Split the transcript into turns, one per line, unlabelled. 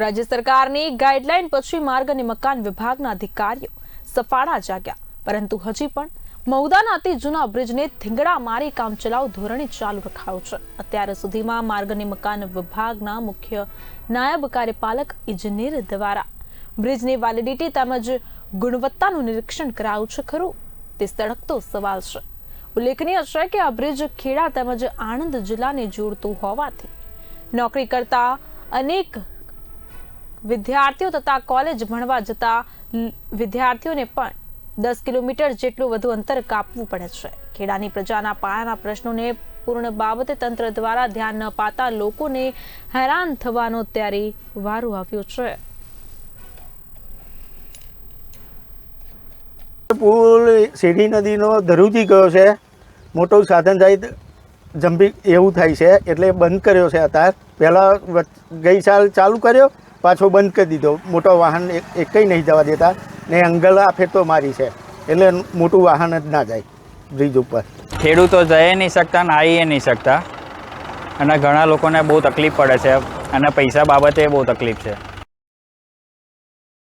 રાજ્ય સરકારની ગાઈડલાઈન પછી માર્ગ અને મકાન વિભાગના અધિકારીઓ સફાળા જાગ્યા. પરંતુ હજી પણ મૌદાના અતિ જૂના બ્રિજને થીંગડા મારી કામચલાઉ ધોરણે ચાલુ રખાયો છે. અત્યાર સુધીમાં માર્ગ અને મકાન વિભાગના મુખ્ય નાયબ કાર્યપાલક ઇજનેર દ્વારા બ્રિજની વેલિડિટી તેમજ ગુણવત્તાનું નિરીક્ષણ કરાયું છે ખરું તે સળગતો સવાલ છે. ઉલ્લેખનીય છે કે આ બ્રિજ ખેડા તેમજ આણંદ જિલ્લાને જોડતું હોવાથી નોકરી કરતા અનેક વિદ્યાર્થીઓ તથા કોલેજ ભણવા જતા વિદ્યાર્થીઓને પણ દસ કિલોમીટર જેટલું વધુ અંતર કાપવું પડે છે. ખેડાની પ્રજાના પાયાના પ્રશ્નોને પૂર્ણ બાબતે તંત્ર દ્વારા ધ્યાન ન પાતા લોકોને હેરાન થવાનો ત્યારે વારો આવ્યો છે.
પુલ સીડી નદીનો ધરુજી ગયો છે. મોટો સાધન જાય જંભી એવું થાય છે. એટલે બંધ કર્યો છે અત્યારે પહેલાં ગઈ સાલ ચાલુ કર્યો. પાછો બંધ કરી દીધો. મોટો વાહન એક એકઈ નહીં જવા દેતા. ને અંગલ આ ફેરતો મારી છે. એટલે મોટું વાહન જ ના જાય બ્રિજ ઉપર.
ખેડૂતો જઈ નહીં શકતા ને આવી નહીં શકતા. અને ઘણા લોકોને બહુ તકલીફ પડે છે. અને પૈસા બાબતે બહુ તકલીફ છે.